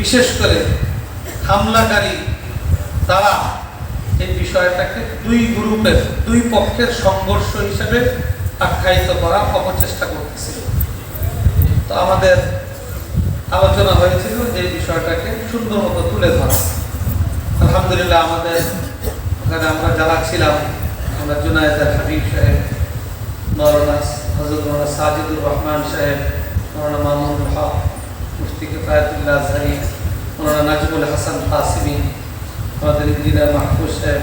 বিশেষ করে হামলাকারী তারা এই বিষয়টাকে দুই গ্রুপের, দুই পক্ষের সংঘর্ষ হিসেবে আখ্যায়িত করার অপচেষ্টা করতেছিল। তো আমাদের আলোচনা হয়েছিল যে বিষয়টাকে সুন্দর মতো তুলে ধরা। আলহামদুলিল্লাহ আমাদের ওখানে আমরা যারা ছিলাম, আমরা জুনায়দার হাবিব সাহেব, মৌলানা হজরত মৌলানা সাজিদুর রহমান সাহেব, মৌলানা মামুন হক মুফতি কিফায়তুল্লাহ আজহারি মৌলানা নাজমুল হাসান কাসিমি, আমাদের ইঞ্জিনিয়ার মাহফুজ সাহেব,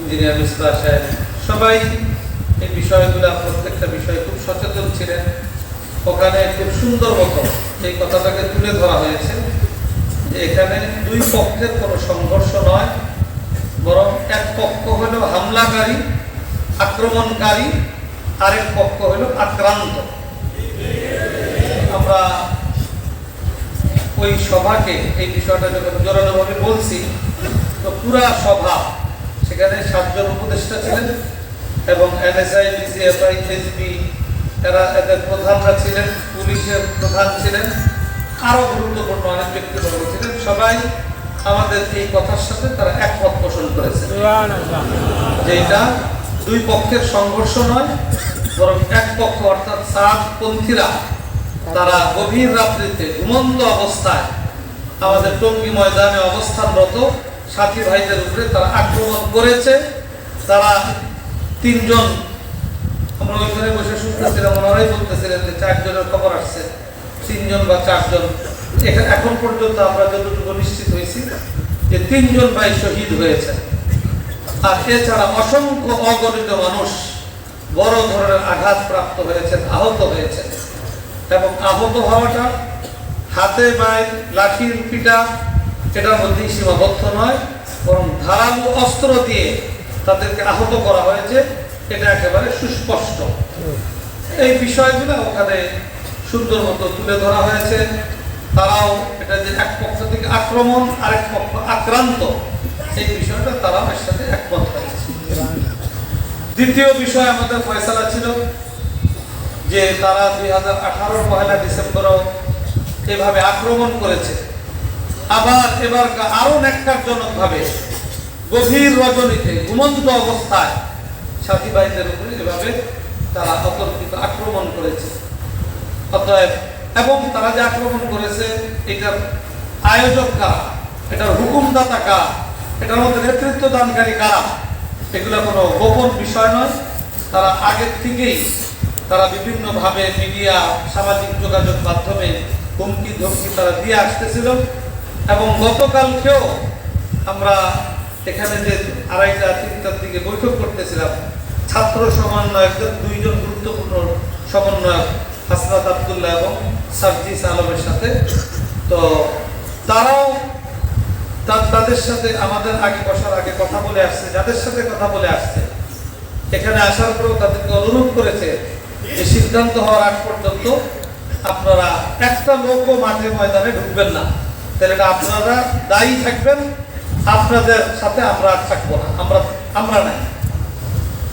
ইঞ্জিনিয়ার মিসবাহ সাহেব, সবাই এই বিষয়গুলো, প্রত্যেকটা বিষয়ে খুব সচেতন ছিলেন। ওখানে খুব সুন্দর মতো এই কথাটাকে তুলে ধরা হয়েছে যে এখানে দুই পক্ষের কোনো সংঘর্ষ নয়, বরং এক পক্ষ হলো হামলাকারী, আক্রমণকারী, আরেক পক্ষ হলো আক্রান্ত। আমরা ওই সভাকে এই বিষয়টা যখন জোরালোভাবে বলছি। তো পুরা সভা, সেখানে সাতজন উপদেষ্টা ছিলেন এবং এনএসআই বিসিএফআই এসবি এরা এদের প্রধানরা ছিলেন, পুলিশের প্রধান ছিলেন আরও গুরুত্বপূর্ণ অনেক ব্যক্তিবর্গ ছিলেন। সবাই আমাদের এই কথার সাথে তারা একমত পোষণ করেছে যে এটা দুই পক্ষের সংঘর্ষ নয়, বরং এক পক্ষ অর্থাৎ সাতপন্থীরা তারা গভীর রাত্রিতে ঘুমন্ত অবস্থায় আমাদের টঙ্গী ময়দানে অবস্থানরত সাথী ভাইদের উপরে তারা আক্রমণ করেছে। তারা তিনজন, আমরা ওইখানে বসে শুনতেছিলাম, ওনারাই বলতেছিলেন যে চারজনের খবর আসছে, তিনজন বা চারজন। এখানে এখন পর্যন্ত আমরা যতটুকু নিশ্চিত হয়েছি যে তিনজন ভাই শহীদ হয়েছে। আর এছাড়া অসংখ্য অগণিত মানুষ বড় ধরনের আঘাত প্রাপ্ত হয়েছেন, আহত হয়েছেন। এবং আহত হওয়াটা হাতে পায়ে লাঠির পিটা এটার মধ্যেই সীমাবদ্ধ নয়, বরং ধারালো অস্ত্র দিয়ে তাদেরকে আহত করা হয়েছে, এটা একেবারে সুস্পষ্ট। এই বিষয়গুলো ওখানে সুন্দর মতো তুলে ধরা হয়েছে। তারাও এটা যে এক পক্ষ থেকে আক্রমণ, আরেক পক্ষ আক্রান্ত, এই বিষয়টা তারাও এর সাথে একমত হয়েছে। দ্বিতীয় বিষয় আমাদের ফয়সালা ছিল যে তারা দুই হাজার আঠারোর পহেলা ডিসেম্বরও এভাবে আক্রমণ করেছে। আবার এবার আরও ন্যাক্কারজনক ভাবে গভীর রজনীতে, ঘুমন্ত অবস্থায় সাথী ভাইদের উপরে এভাবে তারা অতর্কিত আক্রমণ করেছে। অতএব, এবং তারা যে আক্রমণ করেছে, এটার আয়োজক কারা? এটার হুকুমদাতা কারা? এটার মধ্যে নেতৃত্ব দানকারী কারা? এগুলো কোনো গোপন বিষয় নয়। তারা আগের থেকেই তারা বিভিন্নভাবে মিডিয়া, সামাজিক যোগাযোগ মাধ্যমে হুমকি, ধমকি তারা দিয়ে আসতেছিল। এবং গতকালকেও আমরা এখানে যে আড়াইটা, তিনটার দিকে বৈঠক করতেছিলাম, ছাত্র সমন্বয়কদের দুইজন গুরুত্বপূর্ণ সমন্বয়ক, হাসনাত আবদুল্লাহ এবং সার্জিস আলমের সাথে। তো তারাও তাদের সাথে আমাদের আগে বসার আগে কথা বলে আসছে, যাদের সাথে কথা বলে আসছে, এখানে আসার পরেও তাদেরকে অনুরোধ করেছে যে সিদ্ধান্ত হওয়ার আগ পর্যন্ত আপনারা একটা লোকও মাঠে ময়দানে ঢুকবেন না। তাহলে আপনারা দায়ী থাকবেন, আপনাদের সাথে আমরা আর থাকব না। আমরা আমরা নাই।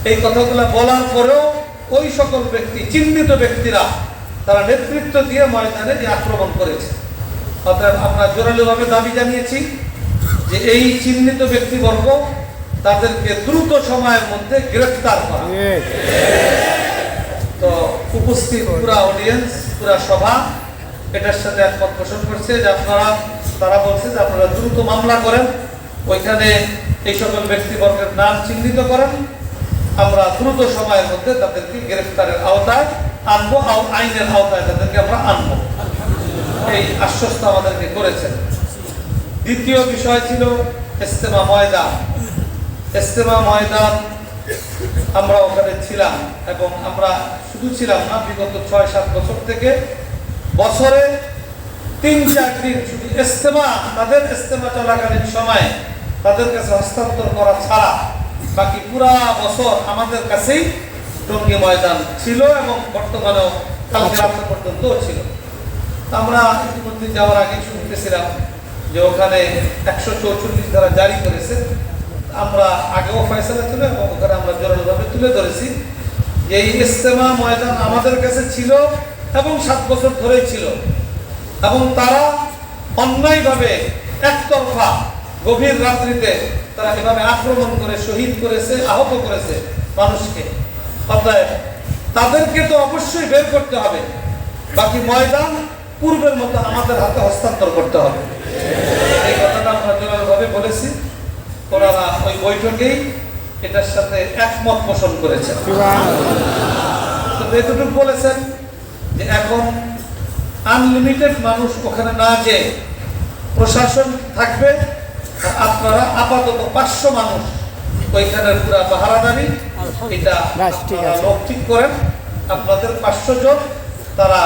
এই কথাগুলো বলার পরেও ওই সকল ব্যক্তি চিহ্নিত ব্যক্তিরা, তারা নেতৃত্ব দিয়ে ময়দানে যে আক্রমণ করেছে। অতএব আমরা জোরালোভাবে দাবি জানিয়েছি যে এই চিহ্নিত ব্যক্তিবর্গ তাদেরকে দ্রুত সময়ের মধ্যে গ্রেফতার করা। তো উপস্থিত পুরা অডিয়েন্স পুরা সভা, এটার সাথে একমত পোষণ করছে যে আপনারা, তারা বলছে যে আপনারা দ্রুত মামলা করেন, ওইখানে এই সকল ব্যক্তিবর্গের নাম চিহ্নিত করেন। আমরা দ্রুত সময়ের মধ্যে তাদেরকে গ্রেফতারের আওতায় আনব আইনের আওতায় তাদেরকে আমরা আনব। এই আশ্বস্ত আমাদেরকে করেছেন। দ্বিতীয় বিষয় ছিল ইস্তেমা ময়দান। ইস্তেমা ময়দান আমরা ওখানে ছিলাম এবং আমরা শুধু ছিলাম না বিগত ছয় সাত বছর থেকে বছরে তিন চার দিন শুধু ইস্তেমা তাদের ইস্তেমা চলাকালীন সময়ে তাদের কাছে হস্তান্তর করা ছাড়া বাকি পুরা বছর আমাদের কাছেই টঙ্গী ময়দান ছিল এবং বর্তমানেও কালকে রাত্র পর্যন্ত ছিল। আমরা ইতিমধ্যে যাওয়ার আগে শুনতেছিলাম যে ওখানে একশো চৌচল্লিশ ধারা জারি করেছে। আমরা আগেও ফয়সলা ছিল এবং ওখানে আমরা জোরালোভাবে তুলে ধরেছি। যে এই ইস্তেমা ময়দান আমাদের কাছে ছিল এবং সাত বছর ধরেই ছিল। এবং তারা অন্যায়ভাবে একতরফা গভীর রাত্রিতে তারা এভাবে আক্রমণ করে, শহীদ করেছে, আহত করেছে মানুষকে। অতএব তাদেরকে তো অবশ্যই বের করতে হবে। বাকি ময়দান পূর্বের মতো আমাদের হাতে হস্তান্তর করতে হবে। এই কথাটা আমরা জোরালোভাবে বলেছি। ওনারা ওই বৈঠকেই এটার সাথে একমত পোষণ করেছেন। তো এতটুকু বলেছেন যে এখন আনলিমিটেড মানুষ ওখানে না যে প্রশাসন থাকবে আপনারা আপাতত পাঁচশো মানুষ ওইখানের পুরা পাহারাদারি এটা ব্যাস, ঠিক লোক ঠিক করেন। আপনাদের পাঁচশো জন তারা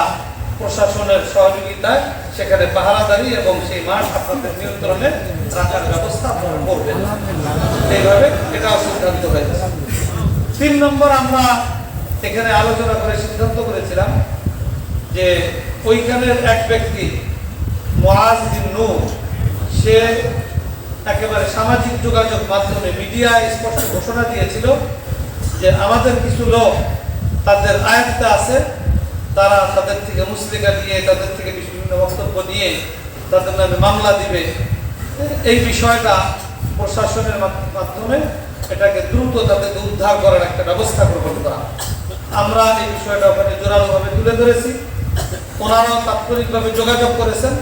প্রশাসনের সহযোগিতায় সেখানে পাহারাদারি এবং সেই মাঠ আপনাদের নিয়ন্ত্রণে রাখার ব্যবস্থা করবেন। এইভাবে এটাও সিদ্ধান্ত হয়েছে। তিন নম্বর আমরা এখানে আলোচনা করে সিদ্ধান্ত করেছিলাম যে ওইখানের এক ব্যক্তি মহাজ নূর, সে একেবারে সামাজিক যোগাযোগ মাধ্যমে মিডিয়ায় স্পষ্ট ঘোষণা দিয়েছিল যে আমাদের কিছু লোক, তাদের আয়ত্তে আছে তারা তাদের থেকে মুসলিকা দিয়ে তাদের থেকে বিভিন্ন বক্তব্য নিয়ে তাদের নামে মামলা দিবে। এই বিষয়টা প্রশাসনের মাধ্যমে এটাকে দ্রুত তাদেরকে উদ্ধার করার একটা ব্যবস্থা গ্রহণ করা। আমরা এই বিষয়টা ওখানে জোরালোভাবে তুলে ধরেছি। ওনারাও তাৎক্ষণিকভাবে যোগাযোগ করেছেন।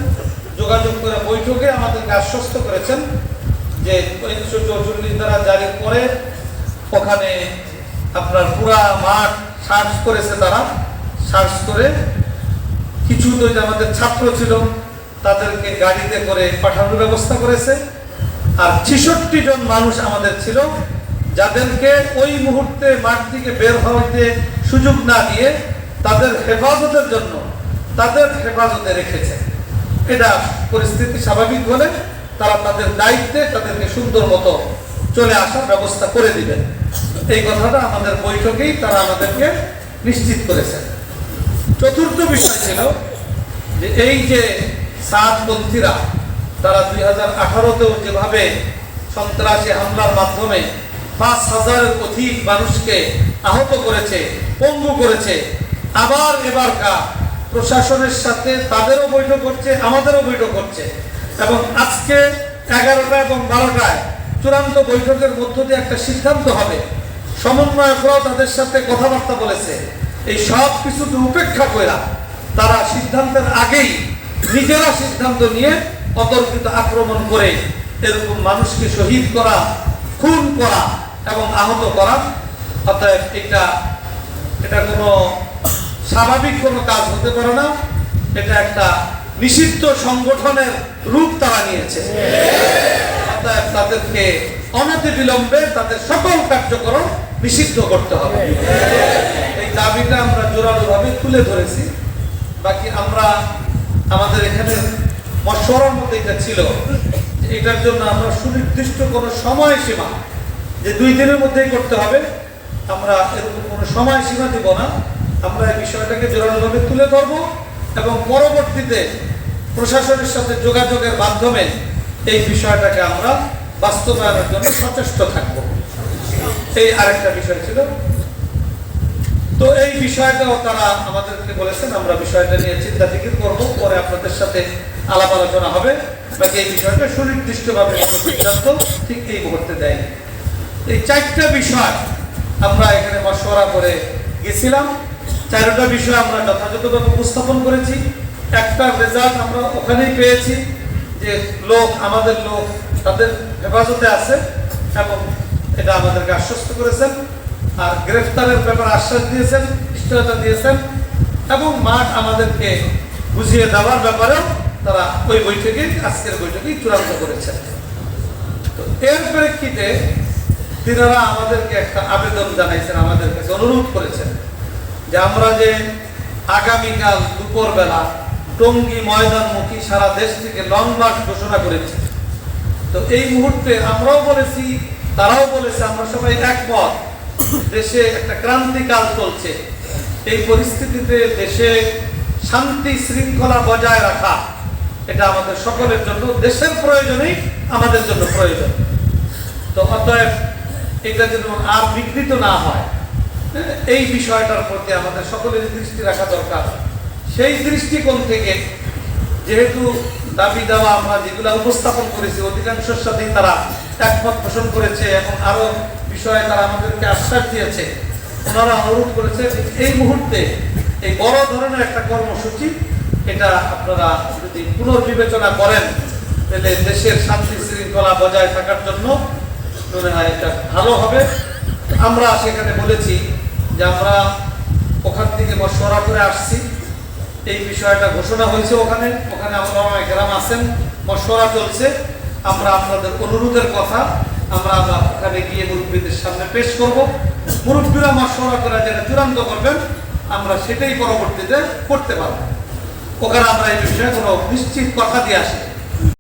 যোগাযোগ করে বৈঠকে আমাদেরকে আশ্বস্ত করেছেন যে উনিশশো চৌচল্লিশ দ্বারা জারি করে ওখানে আপনার পুরা মাঠ সার্চ করেছে তারা। সার্চ করে, কিছু তো আমাদের ছাত্র ছিল, তাদেরকে গাড়িতে করে পাঠানোর ব্যবস্থা করেছে। আর ছেষট্টি জন মানুষ আমাদের ছিল, যাদেরকে ওই মুহূর্তে মাঠ থেকে বের হওয়াতে সুযোগ না দিয়ে তাদের হেফাজতের জন্য, তাদের হেফাজতে রেখেছে। এটা পরিস্থিতি স্বাভাবিক হলে তারা তাদের দায়িত্বে তাদেরকে সুন্দর মতো চলে আসার ব্যবস্থা করে দিবেন। এই কথাটা আমাদের বৈঠকেই তারা আমাদেরকে নিশ্চিত করেছেন। চতুর্থ বিষয় ছিল যে এই যে সাত সাতপন্থীরা তারা দুই হাজার আঠারোতেও যেভাবে সন্ত্রাসী হামলার মাধ্যমে পাঁচ হাজারের অধিক মানুষকে আহত করেছে, পঙ্গু করেছে, আবার এবারকার প্রশাসনের সাথে তাদেরও বৈঠক করছে আমাদেরও বৈঠক করছে এবং আজকে এগারোটা এবং বারোটায় চূড়ান্ত বৈঠকের মধ্য দিয়ে একটা সিদ্ধান্ত হবে। সমন্বয়করাও তাদের সাথে কথাবার্তা বলেছে। এই সব কিছুকে উপেক্ষা করে তারা সিদ্ধান্তের আগেই নিজেরা সিদ্ধান্ত নিয়ে অতর্কিত আক্রমণ করে এরকম মানুষকে শহীদ করা, খুন করা এবং আহত করা। অতএব এটা এটা কোনো স্বাভাবিক কোনো কাজ হতে পারে না। এটা একটা নিষিদ্ধ সংগঠনের রূপ তারা নিয়েছে। অতএব তাদেরকে অনতি বিলম্বে তাদের সকল কার্যক্রম নিষিদ্ধ করতে হবে। দাবিটা আমরা জোরালোভাবে তুলে ধরেছি। বাকি আমরা আমাদের এখানে মশওয়ারার মধ্যে এটা ছিল। এটার জন্য আমরা সুনির্দিষ্ট কোনো সময়সীমা, যে দুই দিনের মধ্যেই করতে হবে, আমরা এরকম কোনো সময়সীমা দিব না। আমরা এই বিষয়টাকে জোরালোভাবে তুলে ধরবো এবং পরবর্তীতে প্রশাসনের সাথে যোগাযোগের মাধ্যমে এই বিষয়টাকে আমরা বাস্তবায়নের জন্য সচেষ্ট থাকব। এই আরেকটা বিষয় ছিল তো এই বিষয়টাও তারা আমাদেরকে বলেছেন, আমরা বিষয়টা নিয়ে চিন্তা ফিকির করব, পরে আপনাদের সাথে আলাপ আলোচনা হবে। বাকি এই বিষয়টা সুনির্দিষ্টভাবে কোনো সিদ্ধান্ত ঠিক এই মুহূর্তে দেয়নি। এই চারটা বিষয় আমরা এখানে মশওয়ারা করে গেছিলাম। চারটা বিষয় আমরা যথাযথভাবে উপস্থাপন করেছি। একটা রেজাল্ট আমরা ওখানেই পেয়েছি যে লোক, আমাদের লোক তাদের হেফাজতে আছে এবং এটা আমাদেরকে আশ্বস্ত করেছেন। আর গ্রেফতারের ব্যাপারে আশ্বাস দিয়েছেন, নিশ্চয়তা দিয়েছেন এবং মাঠ আমাদেরকে বুঝিয়ে দেওয়ার ব্যাপারেও তারা ওই বৈঠকে, আজকের বৈঠকেই চূড়ান্ত করেছেন। তো এর প্রেক্ষিতে তিনারা আমাদেরকে একটা আবেদন জানাইছেন, আমাদের কাছে অনুরোধ করেছেন যে আমরা যে আগামীকাল দুপুরবেলা টঙ্গী ময়দানমুখী সারা দেশ থেকে লং মার্চ ঘোষণা করেছি। তো এই মুহূর্তে আমরাও বলেছি, তারাও বলেছে, আমরা সবাই একমত। দেশে একটা ক্রান্তিকাল চলছে। এই পরিস্থিতিতে দেশে শান্তি শৃঙ্খলা বজায় রাখা এটা আমাদের সকলের জন্য দেশের প্রয়োজনেই আমাদের জন্য প্রয়োজন। তো অতএব এটা যেন আর বিঘ্নিত না হয় হ্যাঁ, এই বিষয়টার প্রতি আমাদের সকলের দৃষ্টি রাখা দরকার। সেই দৃষ্টিকোণ থেকে যেহেতু দাবি দেওয়া আমরা যেগুলো উপস্থাপন করেছি অধিকাংশের সাথেই তারা একমত পোষণ করেছে এবং আরও বিষয়ে তারা আমাদেরকে আশ্বাস দিয়েছে। ওনারা অনুরোধ করেছে এই মুহূর্তে এই বড় ধরনের একটা কর্মসূচি, এটা আপনারা যদি পুনর্বিবেচনা করেন, তাহলে দেশের শান্তি শৃঙ্খলা বজায় থাকার জন্য মনে হয় এটা ভালো হবে। আমরা সেখানে বলেছি যে আমরা ওখান থেকে মশওয়ারা করে আসছি। এই বিষয়টা ঘোষণা হয়েছে ওখানে। ওখানে আমরা গ্রাম আছেন, মশওয়ারা চলছে। আমরা আপনাদের অনুরোধের কথা আমরা আমরা ওখানে গিয়ে মুরব্বীদের সামনে পেশ করব। মুরব্বীরা মশওয়ারা করে যেটা চূড়ান্ত করবেন, আমরা সেটাই পরবর্তীতে করতে পারব। ওখানে আমরা এই বিষয়ে কোনো নিশ্চিত কথা দিয়ে আসি